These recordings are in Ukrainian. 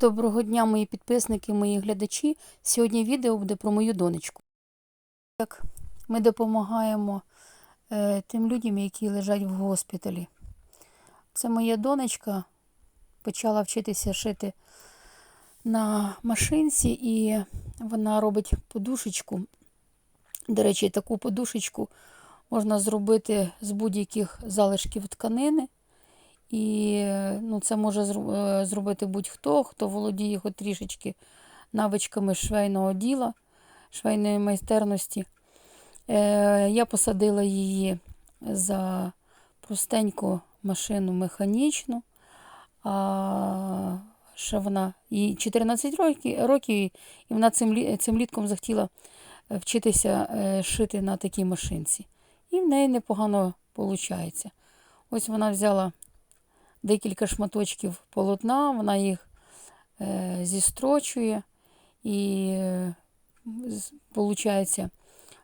Доброго дня, мої підписники, мої глядачі. Сьогодні відео буде про мою донечку. Як ми допомагаємо е, тим людям, які лежать в госпіталі. Це моя донечка почала вчитися шити на машинці, і вона робить подушечку. До речі, таку подушечку можна зробити з будь-яких залишків тканини. І ну, це може е, зробити будь-хто, хто володіє хоч трішечки навичками швейного діла, швейної майстерності. Е, я посадила її за простеньку машину механічну. А ще вона їй 14 років, років і вона цим, цим літком захотіла е, вчитися е, шити на такій машинці. І в неї непогано виходить. Ось вона взяла декілька шматочків полотна, вона їх е, зістрочує і виходить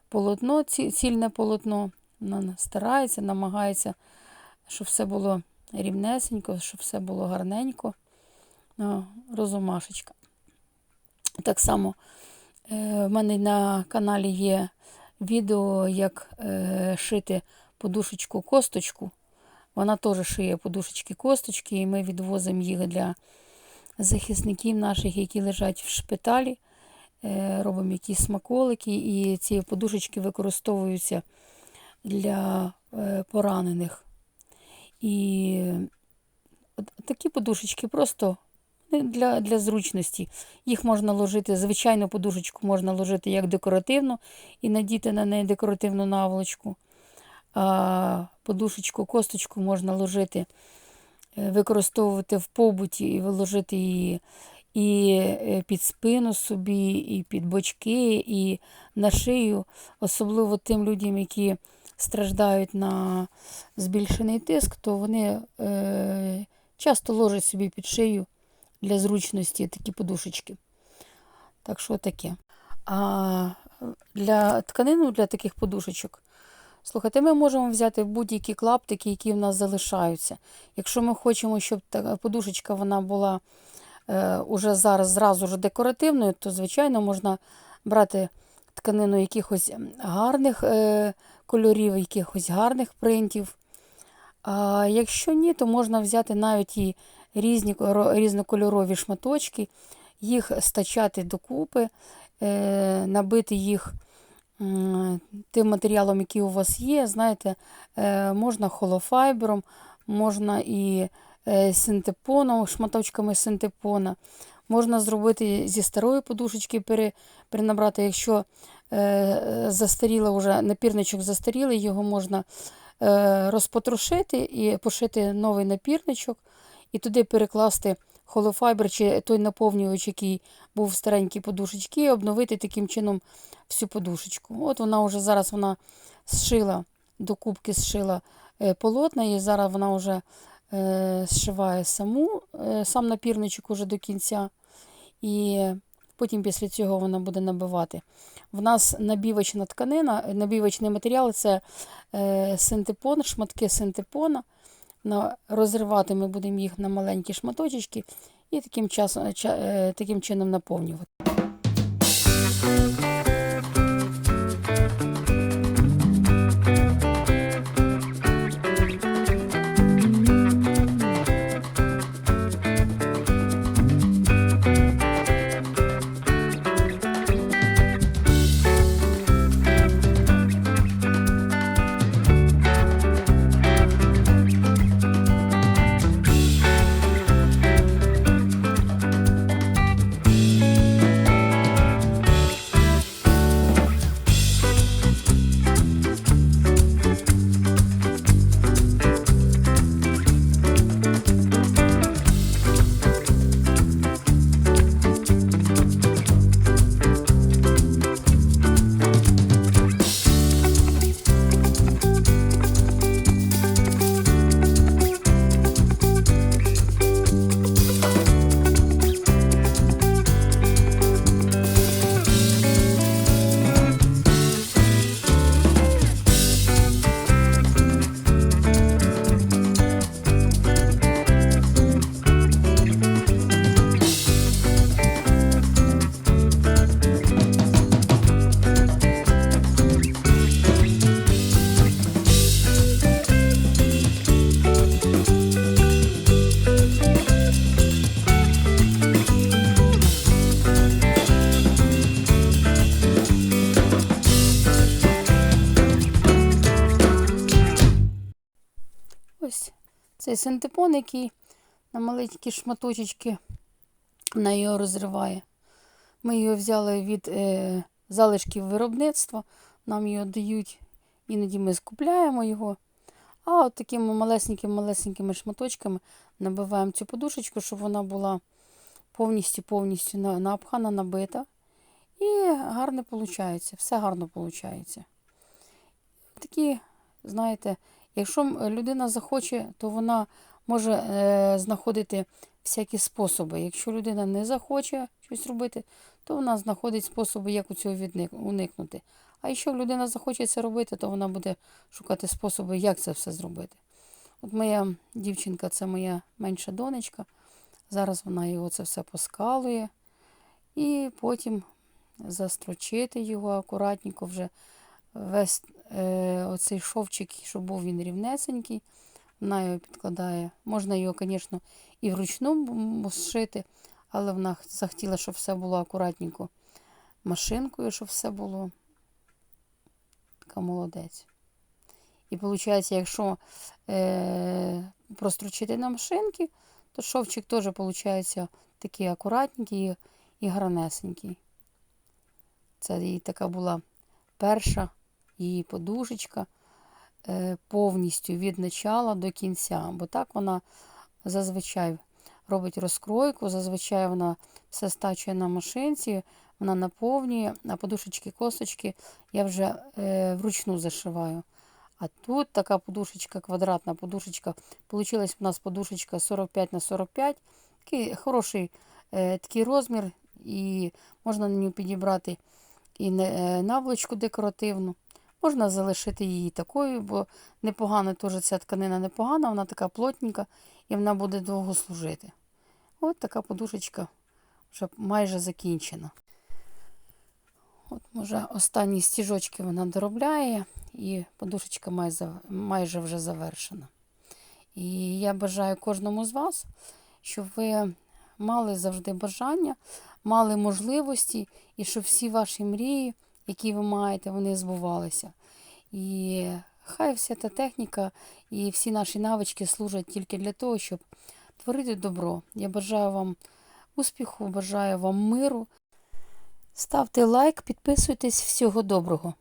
полотно, ці- цільне полотно. Вона старається, намагається, щоб все було рівнесенько, щоб все було гарненько. Ну, розумашечка. Так само е, в мене на каналі є відео, як е, шити подушечку косточку. Вона теж шиє подушечки косточки, і ми відвозимо їх для захисників наших, які лежать в шпиталі. Е, Робимо якісь смаколики, і ці подушечки використовуються для е, поранених. І такі подушечки просто для, для зручності. Їх можна ложити, звичайну подушечку можна ложити як декоративну і надіти на неї декоративну наволочку. А подушечку, косточку можна ложити, е, використовувати в побуті і виложити її і е, під спину собі, і під бочки, і на шию, особливо тим людям, які страждають на збільшений тиск, то вони е, часто ложать собі під шию для зручності такі подушечки. Так що таке. А для тканину для таких подушечок Слухайте, ми можемо взяти будь-які клаптики, які в нас залишаються. Якщо ми хочемо, щоб та подушечка вона була е, уже зараз зразу ж декоративною, то, звичайно, можна брати тканину якихось гарних е, кольорів, якихось гарних принтів. А якщо ні, то можна взяти навіть і різні, різнокольорові шматочки, їх стачати докупи, е, набити їх тим матеріалом, який у вас є. Знаєте, е, можна холофайбером, можна і е, синтепоном, шматочками синтепона. Можна зробити зі старої подушечки, пере, перенабрати, якщо е, застаріла вже напірничок застарілий, його можна розпотрошити і пошити новий напірничок, і туди перекласти холофайбер чи той наповнювач, який був в старенькій подушечці, і обновити таким чином всю подушечку. От вона вже зараз вона зшила, до кубки зшила е, полотна, і зараз вона вже е, зшиває саму, е, сам напірничок уже до кінця. І потім після цього вона буде набивати. В нас набівочна тканина, набівочний матеріал це е, синтепон, шматки синтепона. На, розривати ми будемо їх на маленькі шматочки і таким, часом, ча- е, таким чином наповнювати. Цей синтепон, який на маленькі шматочечки вона його розриває. Ми його взяли від е, залишків виробництва, нам його дають, іноді ми скупляємо його. А от такими малесенькими-малесенькими шматочками набиваємо цю подушечку, щоб вона була повністю-повністю напхана, набита. І гарно виходить, все гарно виходить. Такі, знаєте, якщо людина захоче, то вона може е, знаходити всякі способи. Якщо людина не захоче щось робити, то вона знаходить способи, як у цього уникнути. А якщо людина захоче це робити, то вона буде шукати способи, як це все зробити. От моя дівчинка, це моя менша донечка. Зараз вона його це все поскалує. І потім застрочити його акуратненько вже весь е, оцей шовчик, щоб був він рівнесенький. Вона його підкладає. Можна його, звісно, і вручну зшити, але вона захотіла, щоб все було акуратненько машинкою, щоб все було. Така молодець. І виходить, якщо е, прострочити на машинки, то шовчик теж виходить такий акуратненький і гранесенький. Це її така була перша її подушечка е, повністю від начала до кінця. Бо так вона зазвичай робить розкройку, зазвичай вона все стачує на машинці, вона наповнює, а подушечки косточки я вже е, вручну зашиваю. А тут така подушечка, квадратна подушечка. Получилась у нас подушечка 45 на 45. Такий хороший е, такий розмір, і можна на нього підібрати і е, наволочку декоративну. Можна залишити її такою, бо непогано теж ця тканина непогана, вона така плотненька і вона буде довго служити. От така подушечка вже майже закінчена. От, може, останні стіжочки вона доробляє, і подушечка майже, вже завершена. І я бажаю кожному з вас, щоб ви мали завжди бажання, мали можливості, і щоб всі ваші мрії, які ви маєте, вони збувалися. І хай вся та техніка і всі наші навички служать тільки для того, щоб творити добро. Я бажаю вам успіху, бажаю вам миру. Ставте лайк, підписуйтесь, всього доброго.